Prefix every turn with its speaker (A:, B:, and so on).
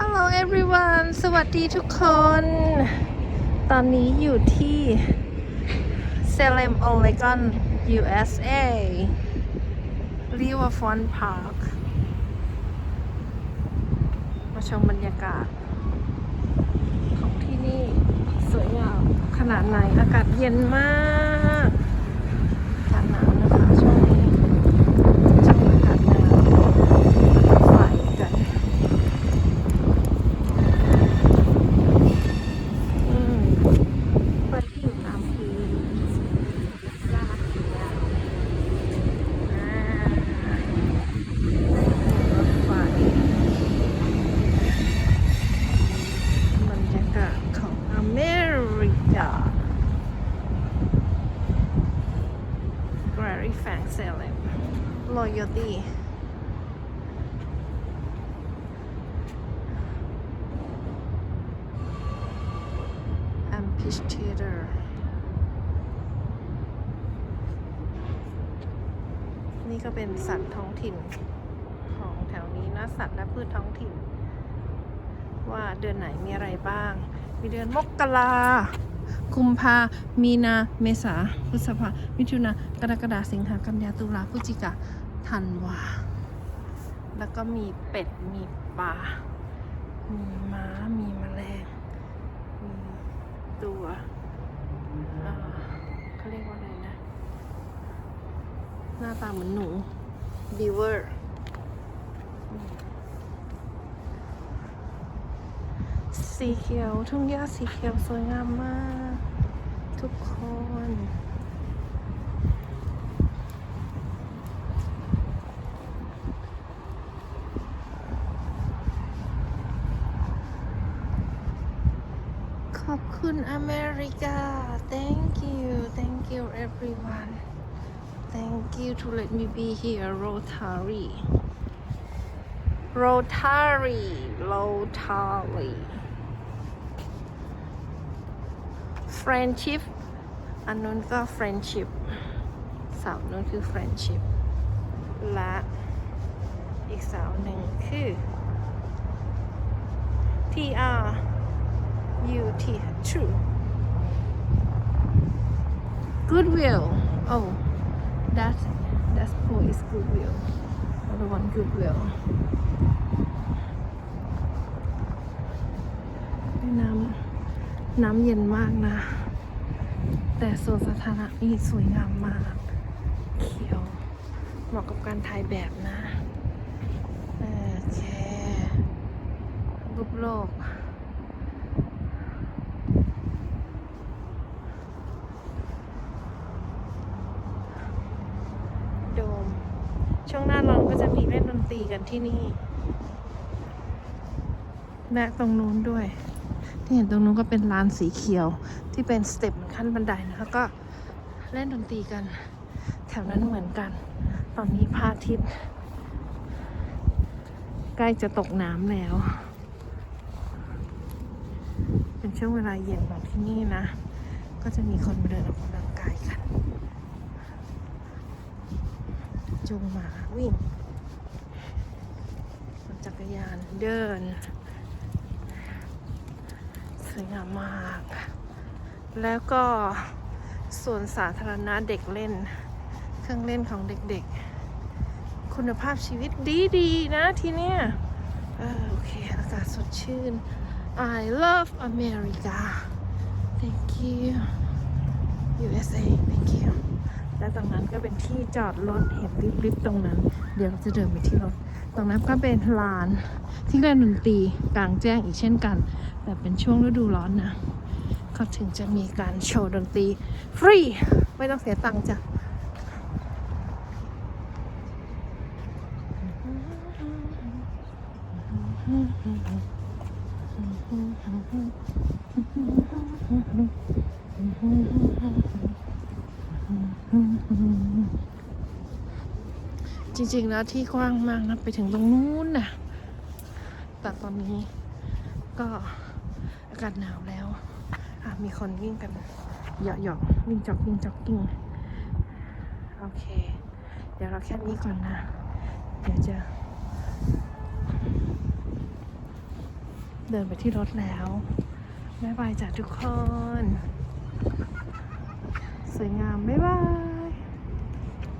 A: Hello everyone สวัสดีทุกคน ตอนนี้อยู่ที่ Salem Oregon USA Riverfront Park มาชมบรรยากาศ ของที่นี่ สวยงามขนาดไหน อากาศเย็นมากอากาศหนาวนะคะช่วงนี้ช่วงอากาศหนาวไฟกัน อืมเปิดที่อยู่ตามพื้นลาดยาวอ่ารถไฟบรรยากาศของอเมริกา Gary Frank Salem Loyalty Amphitheater นี่ก็เป็นสัตว์ท้องถิ่นของแถวนี้นะ สัตว์และพืชท้องถิ่น ว่าเดือนไหนมีอะไรบ้าง มีเดือนมกราคุมภา มีนา เมษา พฤษภา มิถุนา กรกฎาสิงหา กันยาตุลาพฤศจิกา ธันวา แล้วก็มีเป็ด มีปลา มีม้า มีแมลง มีตัวเขาเรียกว่าอะไรนะ หน้าตาเหมือนหนู บีเวอร์ สีเขียว ทุ่งหญ้าสีเขียวสวยงามมาก ทุกคน ขอบคุณอเมริกา thank you thank you everyone thank you to let me be here Rotary Rotary Rotary friendship อันนู้นก็ friendship เสานู้นคือ friendship และอีกเสาหนึ่งคือ TR U T true goodwill oh that that poor is goodwill other one goodwill น้ำน้ำเย็นมากนะ แต่สวนสาธารณะนี่สวยงามมาก เขียว เหมาะกับการถ่ายแบบนะ โอเครูปโลก โดม ช่วงหน้าร้อนก็จะมีเล่นดนตรีกันที่นี่และตรงนู้นด้วย ที่เห็นตรงนู้นก็เป็นลานสีเขียวที่เป็นสเต็ปเหมือนขั้นบันไดนะแล้วก็เล่นดนตรีกัน แถวนั้นเหมือนกัน ตอนนี้พระอาทิตย์ใกล้จะตกน้ำแล้ว เป็นช่วงเวลาเย็นของที่นี่นะ ก็จะมีคนมาเดินออกกำลังกายกัน จูงหมาวิ่งปั่นจักรยานเดินสวยงามมาก แล้วก็ส่วนสาธารณะเด็กเล่น เครื่องเล่นของเด็กๆ คุณภาพชีวิตดีๆนะที่เนี่ยโอเค อากาศสดชื่น I love America thank you USA thank you และตรงนั้นก็เป็นที่จอดรถเห็นริบๆตรงนั้น เดี๋ยวเราจะเดินไปที่รถ ตรงนั้นก็เป็นลานที่เล่นดนตรีกลางแจ้งอีกเช่นกัน แต่เป็นช่วงฤดูร้อนนะเขาถึงจะมีการโชว์ดนตรีฟรี ไม่ต้องเสียตังค์จ้ะ จริงๆแล้วที่กว้างมากนะ ไปถึงตรงนู้นนะแต่ตอนนี้ก็อากาศหนาวแล้ว อะ มีคนวิ่งกันเหยาะหยอกๆวิ่งจ็อกวิ่งจ็อกกิ้งโอเค เดี๋ยวเราแค่นี้ก่อนนะ เดี๋ยวจะ เดินไปที่รถแล้วบ๊ายบายจ้ะทุกคน สวยงามบ๊ายบาย